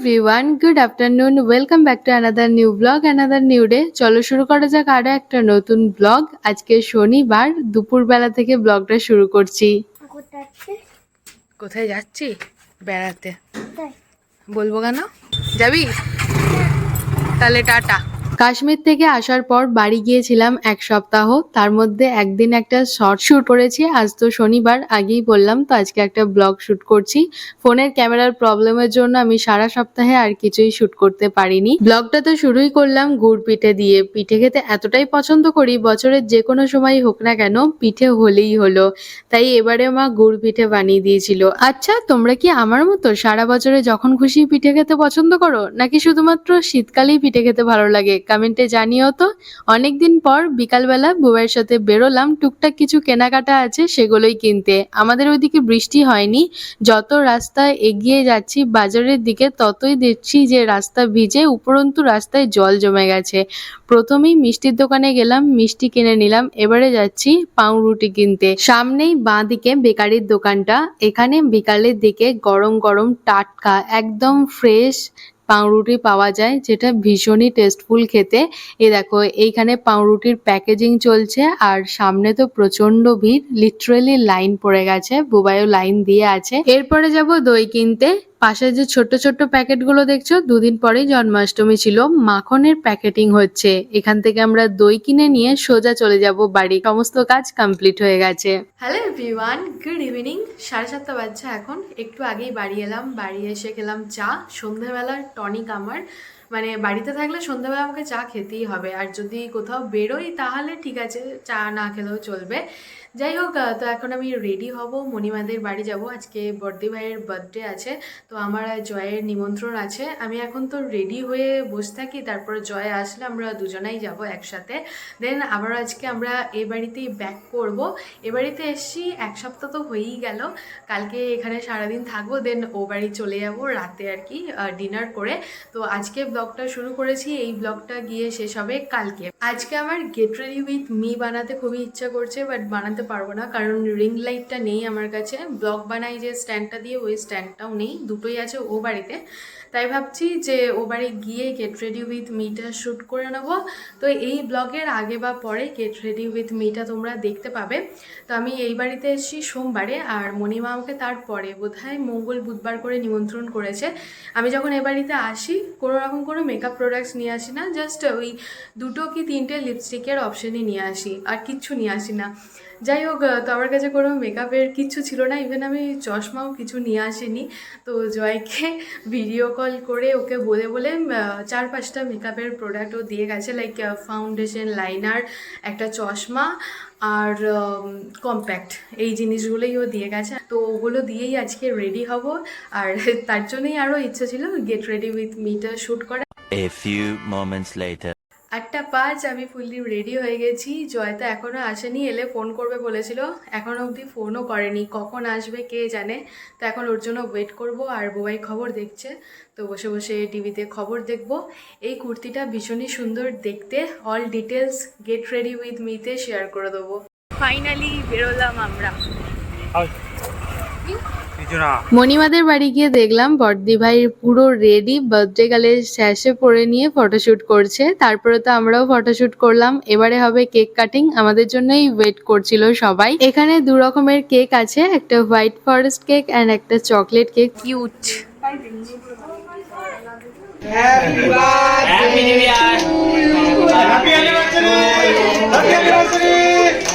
Everyone good afternoon welcome back to another new blog another new day চলো শুরু করা যাক আরও একটা নতুন ব্লগ আজকে শনিবার দুপুরবেলা থেকে ব্লগটা শুরু করছি। কোথায় যাচ্ছি? বেড়াতে। বলব কেন? যাবি? তাহলে টাটা। কাশ্মীর থেকে আসার পর বাড়ি গিয়েছিলাম এক সপ্তাহ। তার মধ্যে একদিন একটা শর্ট শ্যুট করেছি আজ তো শনিবার, আগেই বললাম তো আজকে একটা ব্লগ শ্যুট করছি। ফোনের ক্যামেরার প্রবলেমের জন্য আমি সারা সপ্তাহে আর কিছুই শ্যুট করতে পারিনি। ব্লগটা তো শুরুই করলাম গুড় পিঠে দিয়ে। পিঠে খেতে এতটাই পছন্দ করি, বছরের যে কোনো সময় হোক না কেন পিঠে হলেই হলো। তাই এবারে মা গুড় পিঠে বানিয়ে দিয়েছিল। আচ্ছা তোমরা কি আমার মতো সারা বছরে যখন খুশি পিঠে খেতে পছন্দ করো? নাকি শুধুমাত্র শীতকালেই পিঠে খেতে ভালো লাগে? কমেন্টে জানিও তো। অনেকদিন পর বিকালবেলা বুবাইয়ের সাথে বেরোলাম, টুকটাক কিছু কেনাকাটা আছে সেগুলোই কিনতে। আমাদের ওইদিকে বৃষ্টি হয়নি, যত রাস্তা এগিয়ে যাচ্ছি বাজারের দিকে ততই দেখছি যে রাস্তা ভিজে উপরন্তু রাস্তায় জল জমে গেছে। প্রথমেই মিষ্টির দোকানে গেলাম, মিষ্টি কিনে নিলাম, এবারে যাচ্ছি পাউরুটি কিনতে। সামনেই বাঁ দিকে বেকারির দোকানটা, এখানে বিকালের দিকে গরম গরম টাটকা, একদম ফ্রেশ পাউরুটি পাওয়া যায়, যেটা ভীষণই টেস্টফুল খেতে। এ দেখো, এইখানে পাউরুটির প্যাকেজিং চলছে, আর সামনে তো প্রচণ্ড ভিড় লিটারেলি লাইন পড়ে গেছে বুবাইও লাইন দিয়ে আছে। এরপরে যাব দই কিনতে। পাশে যে ছোট্ট ছোট্ট প্যাকেটগুলো দেখছ, দুদিন পরেই জন্মাষ্টমী ছিল, মাখনের প্যাকেটিং হচ্ছে। এখান থেকে আমরা দই কিনে নিয়ে সোজা চলে যাব বাড়ি। সমস্ত কাজ কমপ্লিট হয়ে গেছে। হ্যালো এভরিওয়ান গুড ইভিনিং সাড়ে সাতটা বাজছে এখন। একটু আগেই বাড়ি এলাম। বাড়ি এসে খেলাম চা। সন্ধ্যাবেলার টনিক আমার। মানে বাড়িতে থাকলে সন্ধ্যাবেলা আমাকে চা খেতেই হবে। আর যদি কোথাও বেরোই তাহলে ঠিক আছে, চা না খেলেও চলবে। যাই হোক তো এখন আমি রেডি হব, মণিমাদের বাড়ি যাব। আজকে বর্দি ভাইয়ের বার্থডে আছে, তো আমার জয়ের নিমন্ত্রণ আছে। আমি এখন তো রেডি হয়ে বসে থাকি, তারপর জয় আসলে আমরা দুজনাই যাব একসাথে। দেন আবার আজকে আমরা এ বাড়িতেই ব্যাক করব। এ বাড়িতে এসছি, এক সপ্তাহ তো হয়েই গেল। কালকে এখানে সারাদিন থাকব দেন ও বাড়ি চলে যাব রাতে আর কি ডিনার করে। তো আজকে ব্লগটা শুরু করেছি, এই ব্লগটা গিয়ে শেষ হবে কালকে। আজকে আমার গেট রেডি উইথ মি বানাতে খুবই ইচ্ছা করছে বাট বানাতে পারব না, কারণ রিং লাইটটা নেই আমার কাছে। ব্লগ বানাই যে স্ট্যান্ডটা দিয়ে, ওই স্ট্যান্ডটাও নেই, দুটোই আছে ও বাড়িতে। তাই ভাবছি যে ও বাড়ি গিয়ে get ready with Mita shoot করে নেব। তো এই ব্লগের আগে বা পরে গেট রেডি উইথ মিটা তোমরা দেখতে পাবে। তো আমি এই বাড়িতে এসেছি সোমবারে, আর মণিমা আমাকে তারপরে বোধহয় মঙ্গল বুধবার করে নিমন্ত্রণ করেছে। আমি যখন এ বাড়িতে আসি, কোনো রকম কোনো মেকআপ প্রোডাক্টস নিয়ে আসি না জাস্ট ওই দুটো কি তিনটে লিপস্টিকের অপশনই নিয়ে আসি, আর কিচ্ছু নিয়ে আসি না। যাই হোক তো আমার কাছে কোনো মেকআপের কিচ্ছু ছিল না ইভেন আমি চশমাও কিছু নিয়ে আসিনি। তো জয়কে ভিডিও কল করে ওকে বলে বলে চার পাঁচটা মেকআপের প্রোডাক্ট ও দিয়ে গেছে লাইক ফাউন্ডেশন লাইনার একটা চশমা, আর কম্প্যাক্ট এই জিনিসগুলোই ও দিয়ে গেছে। তো ওগুলো দিয়েই আজকে রেডি হব। আর তার জন্যই আরও ইচ্ছা ছিল get ready with Mita shoot করা A few moments later. আটটা পাঁচ আমি ফুললি রেডি হয়ে গেছি। জয়তা এখনও আসেনি এলে ফোন করবে বলেছিল। এখনও অবধি ফোনও করেনি। কখন আসবে কে জানে? তো এখন ওর জন্য ওয়েট করব আর বোবাই খবর দেখছে। তো বসে বসে টিভিতে খবর দেখব। এই কুর্তিটা ভীষণই সুন্দর দেখতে। All details get ready with মিতে share করে দেবো। ফাইনালি বেরোলাম আমরা। মণিমাদের বাড়ি গিয়ে দেখলাম বর্দি ভাই পুরো রেডি বার্থডে গালে শ্যাসে পরে নিয়ে ফটোশুট করছে। তারপরে তো আমরাও ফটোশুট করলাম। এবারে হবে কেক কাটিং আমাদের জন্যই ওয়েট করছিল সবাই। এখানে দু রকমের কেক আছে। একটা হোয়াইট ফরেস্ট কেক অ্যান্ড একটা chocolate cake cute Happy anniversary! Happy anniversary!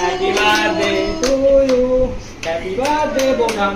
Happy birthday to you. Happy birthday, Bonam.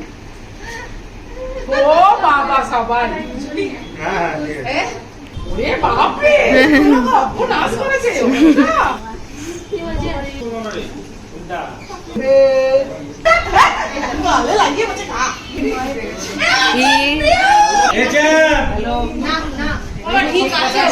ও বাবা সবাই। হ্যাঁ, হ্যাঁ, ওরে বাপরে ও নাচ ঠিক আছে।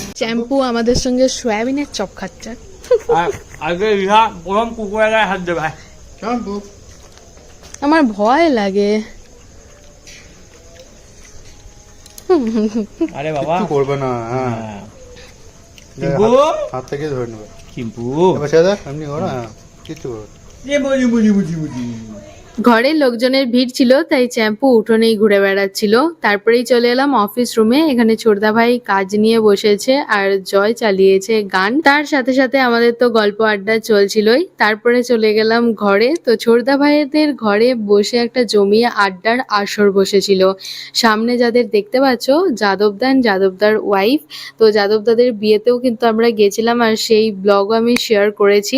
শ্যাম্পু আমাদের সঙ্গে সোয়াবিনের চপ খাচ্ছে। আগে রিহা প্রথম কুকুরের গায়ে হাত দেবে। শ্যাম্পু আমার ভয় লাগে। আরে বাবা। কিছু করবে না হ্যাঁ। হ্যাঁ। কিম্পু হাত- থেকে ধরে নেবে। কিম্পু এবার এমনি করো হ্যাঁ। না। এ বুঝি বুঝি বুঝি বুঝি। ঘরে লোকজনের ভিড় ছিল, তাই চ্যাম্পু উঠোনেই ঘুরে বেড়াচ্ছিল। তারপরেই চলে এলাম অফিস রুমে, এখানে ছোটদা ভাই কাজ নিয়ে বসেছে আর জয় চালিয়েছে গান। তার সাথে সাথে আমাদের তো গল্প আড্ডা চলছিলই। তারপরে চলে গেলাম ঘরে। তো ছোটদা ভাইদের ঘরে বসে একটা জমিয়ে আড্ডার আসর বসেছিল। সামনে যাদের দেখতে পাচ্ছ যাদবদান যাদবদার ওয়াইফ তো যাদবদাদের বিয়েতেও কিন্তু আমরা গেছিলাম আর সেই ব্লগও আমি শেয়ার করেছি।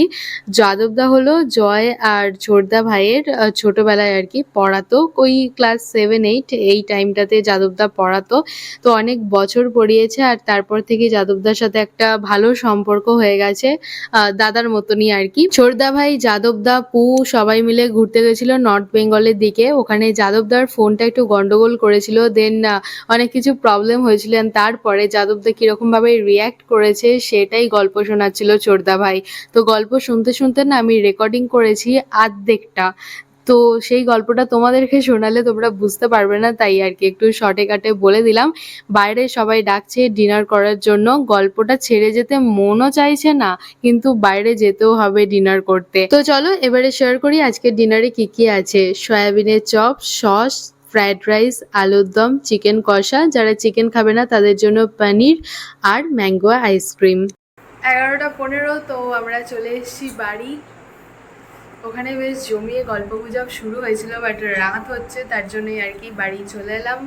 যাদবদা হলো জয় আর ছোটদা ভাইয়ের ছোটবেলায় আর কি পড়াতো। ওই ক্লাস সেভেন এইট এই টাইমটাতে যাদবদা পড়াতো। তো অনেক বছর পড়িয়েছে আর তারপর থেকে যাদবদার সাথে একটা ভালো সম্পর্ক হয়ে গেছে দাদার মতনই আর কি। ছোটদা ভাই, যাদবদা, পু সবাই মিলে ঘুরতে গেছিল নর্থ বেঙ্গলের দিকে। ওখানে যাদবদার ফোনটা একটু গন্ডগোল করেছিল দেন অনেক কিছু প্রবলেম হয়েছিল তারপরে যাদবদা কীরকম ভাবে রিয়াক্ট করেছে সেটাই গল্প শোনাচ্ছিল চোরদা ভাই। তো গল্প শুনতে শুনতে না আমি রেকর্ডিং করেছি আর্ধেকটা। তো সেই গল্পটা তোমাদেরকে শোনালে তোমরা বুঝতে পারবে না, তাই আর কি একটু শর্টে কাটে বলে দিলাম। বাইরে সবাই ডাকছে ডিনার করার জন্য, গল্পটা ছেড়ে যেতে মনও চাইছে না, কিন্তু বাইরে যেতেও হবে ডিনার করতে। তো চলো এবারে শেয়ার করি আজকের ডিনারে কি কি আছে। সয়াবিনের চপ, সস ফ্রায়েড রাইস আলুর দম চিকেন কষা, যারা চিকেন খাবে না তাদের জন্য পনির আর ম্যাঙ্গো আইসক্রিম এগারোটা পনেরো, তো আমরা চলে এসেছি বাড়ি। ওখানে বেশ জমিয়ে গল্প গুজব শুরু হয়েছিল বাট রাত হচ্ছে তার জন্যই আর কি বাড়ি চলে এলাম।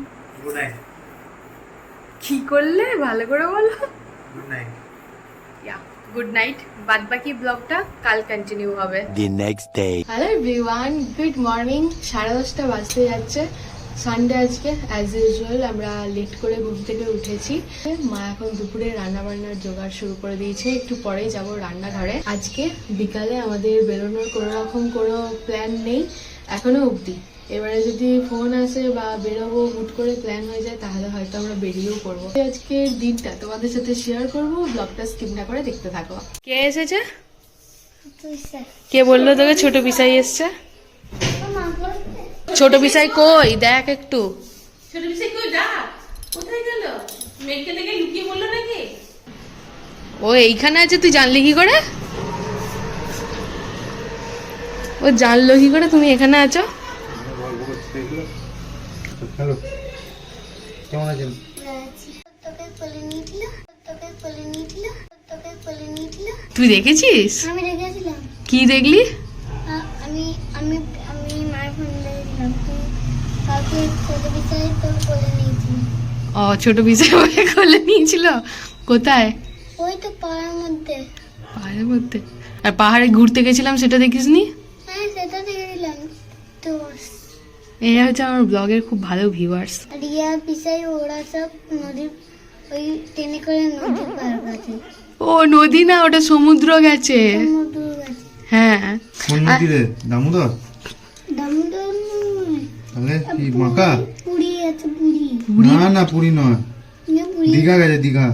কি করলে? ভালো করে বলো। গুড নাইট গুড নাইট বাদ বাকি ব্লগটা কাল কন্টিনিউ হবে। The next day. Hello everyone good morning সাড়ে দশটা বাজতে যাচ্ছে। সানডে আজকে অ্যাজ ইউজুয়াল আমরা লেট করে ঘুম থেকে উঠেছি। মা এখন দুপুরে রান্না বান্নার জোগাড় শুরু করে দিয়েছে। একটু পরেই যাব রান্নাঘরে। আজকে বিকালে আমাদের বেরোনোর কোনো রকম কোনো প্ল্যান নেই এখনও অবধি। এবারে যদি ফোন আসে বা বেরোবো হুট করে প্ল্যান হয়ে যায় তাহলে হয়তো আমরা বেরিয়েও পড়ব। আজকের দিনটা তোমাদের সাথে শেয়ার করব ব্লগটা স্কিপ না করে দেখতে থাকো। কে এসেছে? কে বলল তোকে ছোট পিসাই এসছে? ছোট বিষয় কই? দেখ একটু। ছোট বিষয় কেউ ডাক কোথায় গেল? মেয়েকে দেখে লুকিয়ে বলল নাকি? ও এইখানে আছে তুই জানলি কি করে? ও জানলো কি করে? তুমি এখানে আছো? গল্প করতে দেখল হ্যালো কেমন আছেন? তোকে কোলে নিয়েছিল তোকে কোলে নিয়েছিল তোকে কোলে নিয়েছিল তুই দেখেছিস? আমি রেখেছিলাম কি দেখলি? কাউকে ছোট বিষয়ে তোর কোলে নিয়েছিল? ও বলে কোথায়? ওই তো পাড়ার মধ্যে। পাহাড়ের মধ্যে। আর পাহাড়ে ঘুরতে গেছিলাম সেটা দেখিসনি? হ্যাঁ সেটা দেখেছিলাম। তো এই হচ্ছে আমার ব্লগের খুব ভালো ভিউয়ার্স রিয়া পিসাই ওরা সব নদীর ওই ট্রেনে করে নদী পার গেছে ও নদী না ওটা সমুদ্র গেছে। সমুদ্র গেছে। হ্যাঁ। কোন নদী রে দামোদর? দামোদর তাহলে কি মাকা? পুরী আছে পুরী। না না পুরী নয়। দীঘা গেছে দীঘা।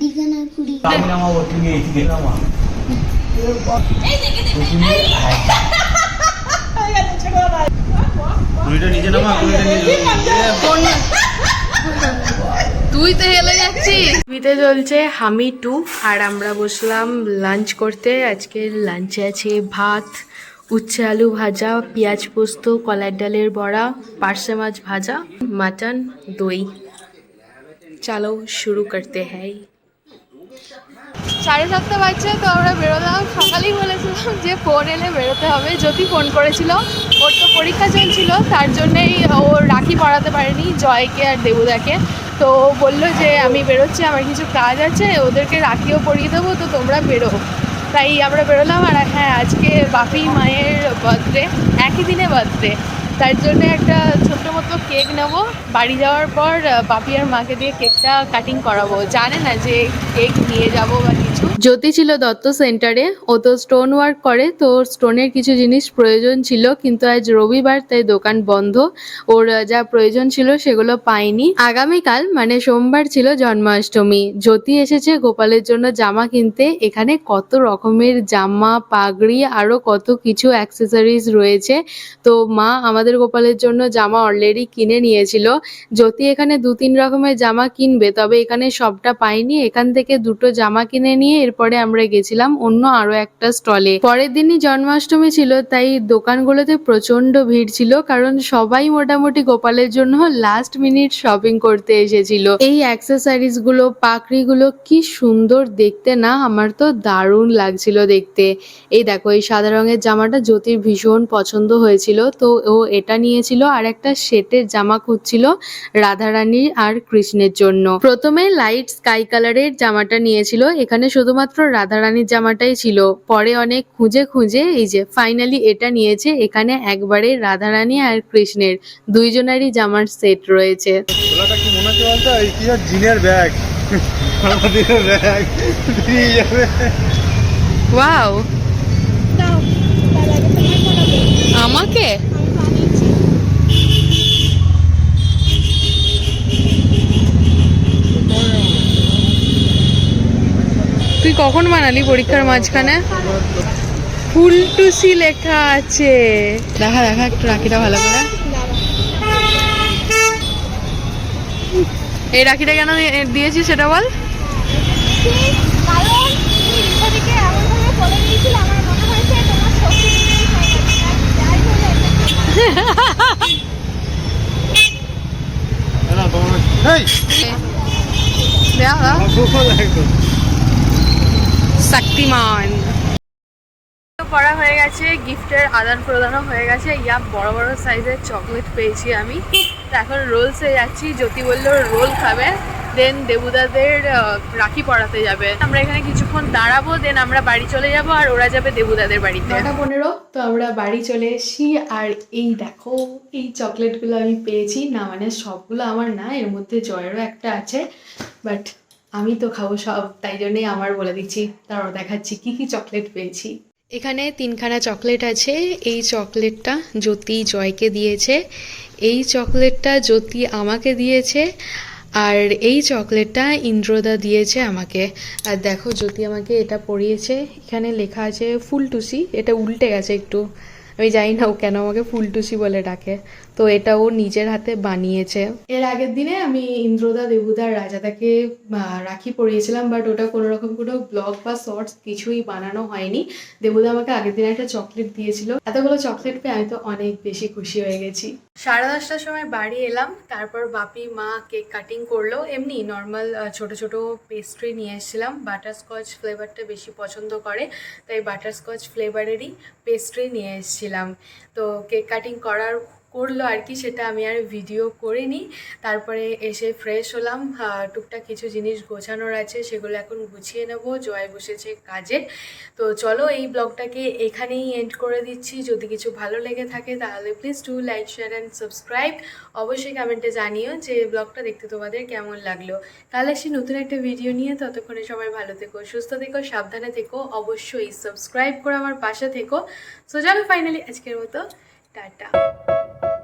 দীঘা না পুরী। আমি নামাবো তুমি এইদিকে নামা। কুড়িটা নিচে নামা কুড়িটা নিচে তুই তো হেলে যাচ্ছিস। টিভিতে চলছে হামি টু আর আমরা বসলাম লাঞ্চ করতে। আজকে লাঞ্চে আছে ভাত উচ্ছে আলু ভাজা, পেঁয়াজ পোস্ত কলার ডালের বড়া পার্সে মাছ ভাজা, মাটন, দই। চলো শুরু করতে হ্যায় সাড়ে সাতটা বাজছে, তো আমরা বেরোলাম। সকালেই বলেছিলাম যে ফোন এলে বেরোতে হবে। যদি ফোন করেছিল। ওর তো পরীক্ষা চলছিল, তার জন্যেই ও রাখি পড়াতে পারেনি, জয়কে আর দেবুদাকে। তো বলল যে, আমি বেরোচ্ছি, আমার কিছু কাজ আছে, ওদেরকে রাখিও পরিয়ে দেবো, তো তোমরা বেরো। তাই আমরা বেরোলাম আর হ্যাঁ আজকে বাপি মায়ের বার্থডে একই দিনে বার্থডে তার জন্য একটা ছোট্ট মতো কেক নেব। বাড়ি যাওয়ার পর, বাপি আর মাকে দিয়ে কেকটা কাটিং করাবো। জানে না যে কেক নিয়ে যাব বা কিছু। জ্যোতি ছিল দত্ত সেন্টারে, ও তো স্টোন ওয়ার্ক করে, তো স্টোনের কিছু জিনিস প্রয়োজন ছিল, কিন্তু আজ রবিবার তাই দোকান বন্ধ। ওর যা প্রয়োজন ছিল সেগুলো পাইনি। আগামীকাল মানে সোমবার ছিল জন্মাষ্টমী। জ্যোতি এসেছে গোপালের জন্য জামা কিনতে। এখানে কত রকমের জামা, পাগড়ি, আরও কত কিছু অ্যাক্সেসরিজ রয়েছে। তো মা আমাদের গোপালের জন্য জামা অলরেডি কিনে নিয়েছিল। জ্যোতি এখানে দু তিন রকমের জামা কিনবে, তবে এখানে সবটা পাইনি। এখান থেকে দুটো জামা কিনে নিয়ে এরপরে আমরা গেছিলাম অন্য আরও একটা স্টলে পরের দিনই জন্মাষ্টমী ছিল, তাই দোকানগুলোতে প্রচণ্ড ভিড় ছিল, কারণ সবাই মোটামুটি গোপালের জন্য লাস্ট মিনিট শপিং করতে এসেছিল। এই অ্যাক্সেসরিজগুলো, পাকড়ি গুলো কি সুন্দর দেখতে না, আমার তো দারুণ লাগছিল দেখতে। এই দেখো, এই সাদা রঙের জামাটা জ্যোতির ভীষণ পছন্দ হয়েছিল, তো ও এটা নিয়েছিল আর একটা সেটের জামা খুঁজছিল রাধারানী আর কৃষ্ণের জন্য। প্রথমে লাইট স্কাই কালারের জামাটা নিয়েছিল, এখানে শুধুমাত্র রাধারানীর জামাটাই ছিল। পরে অনেক খুঁজে খুঁজে এই যে ফাইনালি এটা নিয়েছে এখানে একবারে রাধারানী আর কৃষ্ণের দুইজনেরই জামার সেট রয়েছে। মনে জিনের ব্যাগ ব্যাগ ওয়াও আমাকে? তুই কখন বানালি পরীক্ষার মাঝখানে? ফুলটুসি লেখা আছে। দেখা দেখা একটু রাখিটা ভালো করে। এই রাখিটা কেন দিয়ে- দিয়েছিস সেটা বল। কারণ শক্তিমান। করা হয়ে গেছে গিফটের আদান প্রদানও হয়ে গেছে। ইয়া বড় বড় সাইজের চকলেট পেয়েছি আমি। তো এখন রোলসে যাচ্ছি। জ্যোতি বলল রোল খাবে দেন দেবুদাদের রাখি পড়াতে যাবে। আমরা এখানে কিছুক্ষণ দাঁড়াবো দেন আমরা বাড়ি চলে যাব আর ওরা যাবে দেবুদাদের বাড়িতে। নটা পনেরো তো আমরা বাড়ি চলে এসেছি। আর এই দেখো এই চকলেটগুলো আমি পেয়েছি। না মানে সবগুলো আমার না এর মধ্যে জয়েরও একটা আছে। বাট আমি তো খাব সব, তাই জন্যই আমার বলে দিচ্ছি তারপর দেখাচ্ছি কি কি চকলেট পেয়েছি। এখানে তিনখানা চকলেট আছে, এই চকলেটটা জ্যোতি জয়কে দিয়েছে, এই চকলেটটা জ্যোতি আমাকে দিয়েছে, আর এই চকলেটটা ইন্দ্রদা দিয়েছে আমাকে। আর দেখো, জ্যোতি আমাকে এটা পরিয়েছে এখানে লেখা আছে ফুলটুসি, এটা উল্টে গেছে একটু। আমি জানি না, ও কেন আমাকে ফুলটুসি বলে ডাকে। তো এটা ও নিজের হাতে বানিয়েছে। এর আগের দিনে আমি ইন্দ্রদা দেবুদার রাজাদাকে রাখি পরিয়েছিলাম বাট ওটা কোনো রকম কোনো ব্লগ বা শর্টস কিছুই বানানো হয়নি। দেবুদা আমাকে আগের দিন একটা চকলেট দিয়েছিল। এতগুলো চকলেট পেয়ে আমি তো অনেক বেশি খুশি হয়ে গেছি। সাড়ে দশটার সময় বাড়ি এলাম, তারপর বাপি মা কেক কাটিং করল। এমনি নর্মাল ছোট ছোট পেস্ট্রি নিয়ে এসেছিলাম। বাটারস্কচ ফ্লেভারটা বেশি পছন্দ করে, তাই বাটারস্কচ ফ্লেভারেরই পেস্ট্রি নিয়ে এসেছিলাম। তো কেক কাটিং করার করল আর কি, সেটা আমি আর ভিডিও করিনি। তারপরে এসে ফ্রেশ হলাম। টুকটাক কিছু জিনিস গোছানোর আছে, সেগুলো এখন গুছিয়ে নেব। জয় বসেছে কাজে। তো চলো এই ব্লগটাকে এখানেই এন্ড করে দিচ্ছি। যদি কিছু ভালো লেগে থাকে, তাহলে please to like share and subscribe অবশ্যই কমেন্টে জানিও যে ব্লগটা দেখতে তোমাদের কেমন লাগল। তাহলে সে নতুন একটা ভিডিও নিয়ে। ততক্ষণে সবাই ভালো থেকো, সুস্থ থেকো, সাবধানে থেকো। অবশ্যই সাবস্ক্রাইব করে আমার পাশে থেকো। সো চলো ফাইনালি আজকের মতো Tata.